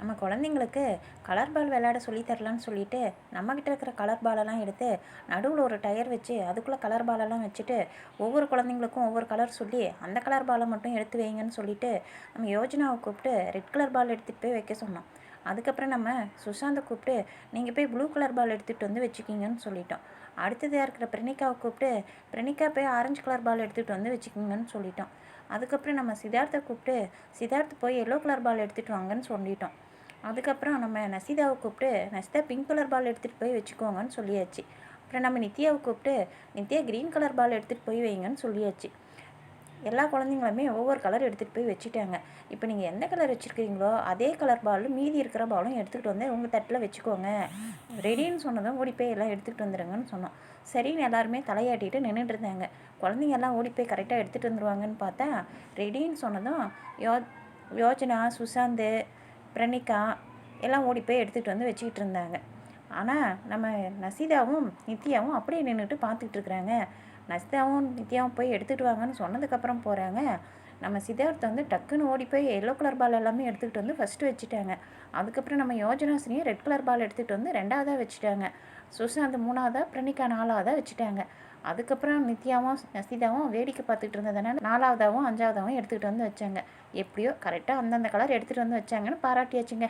நம்ம குழந்தைங்களுக்கு colour ball விளையாட சொல்லி தரலான்னு சொல்லிட்டு நம்மக்கிட்ட இருக்கிற கலர் பாலெல்லாம் எடுத்து நடுவில் ஒரு டயர் வச்சு அதுக்குள்ளே கலர் பாலெல்லாம் வச்சுட்டு ஒவ்வொரு குழந்தைங்களுக்கும் ஒவ்வொரு கலர் சொல்லி அந்த கலர் பாலை மட்டும் எடுத்து வைங்கன்னு சொல்லிட்டு நம்ம யோஜனாவை கூப்பிட்டு ரெட் கலர் பால் எடுத்துகிட்டு போய் வைக்க சொன்னோம். அதுக்கப்புறம் நம்ம சுஷாந்தை கூப்பிட்டு நீங்கள் போய் ப்ளூ கலர் பால் எடுத்துகிட்டு வந்து வச்சுக்கிங்கன்னு சொல்லிட்டோம். அடுத்ததாக இருக்கிற பிரணிக்காவை கூப்பிட்டு பிரணிக்கா போய் ஆரஞ்சு கலர் பால் எடுத்துகிட்டு வந்து வச்சுக்கிங்கன்னு சொல்லிட்டோம். அதுக்கப்புறம் நம்ம சித்தார்த்தை கூப்பிட்டு சித்தார்த்து போய் எல்லோ கலர் பால் எடுத்துகிட்டு வாங்கன்னு சொல்லிட்டோம். அதுக்கப்புறம் நம்ம நசிதாவை கூப்பிட்டு நசிதா பிங்க் கலர் பால் எடுத்துகிட்டு போய் வச்சுக்கோங்கன்னு சொல்லியாச்சு. அப்புறம் நம்ம நித்யாவை கூப்பிட்டு நித்யா க்ரீன் கலர் பால் எடுத்துகிட்டு போய் வைங்கன்னு சொல்லியாச்சு. எல்லா குழந்தைங்களுமே ஒவ்வொரு கலர் எடுத்துகிட்டு போய் வச்சுட்டாங்க. இப்போ நீங்கள் எந்த கலர் வச்சுருக்கீங்களோ அதே கலர் பாலும் மீதி இருக்கிற பாலும் எடுத்துக்கிட்டு வந்து உங்கள் தட்டில் வச்சுக்கோங்க. ரெடின்னு சொன்னதும் ஓடி போய் எல்லாம் எடுத்துகிட்டு வந்துடுங்கன்னு சொன்னோம். சரின்னு எல்லாருமே தலையாட்டிட்டு நின்றுட்டு இருந்தாங்க. குழந்தைங்க எல்லாம் ஓடி போய் கரெக்டாக எடுத்துகிட்டு வந்துடுவாங்கன்னு பார்த்தா ரெடின்னு சொன்னதும் யோ யோஜனா சுசாந்த் பிரணிகா எல்லாம் ஓடி போய் எடுத்துகிட்டு வந்து வச்சுக்கிட்டு இருந்தாங்க. ஆனால் நம்ம நசீதாவும் நித்யாவும் அப்படியே நின்றுட்டு பார்த்துக்கிட்டு இருக்கிறாங்க. நசிதாவும் நித்யாவும் போய் எடுத்துகிட்டு வாங்கன்னு சொன்னதுக்கப்புறம் போகிறாங்க நம்ம சித்தார்த்தை வந்து டக்குன்னு ஓடி போய் எல்லோ கலர் பால் எல்லாமே எடுத்துக்கிட்டு வந்து ஃபஸ்ட்டு வச்சுட்டாங்க. அதுக்கப்புறம் நம்ம யோஜனாசினியை ரெட் கலர் பால் எடுத்துகிட்டு வந்து ரெண்டாவதாக வச்சுட்டாங்க. சுஷாந்த் மூணாவதாக பிரணிகா நாலாவதாக வச்சுட்டாங்க. அதுக்கப்புறம் நித்யாவும் நசிதாவும் வேடிக்கை பார்த்துட்டு இருந்ததுனால நாலாவதாகவும் அஞ்சாவதாகவும் எடுத்துக்கிட்டு வந்து வச்சாங்க. எப்படியோ கரெக்டாக அந்தந்த கலர் எடுத்துகிட்டு வந்து வச்சாங்கன்னு பாராட்டியாச்சுங்க.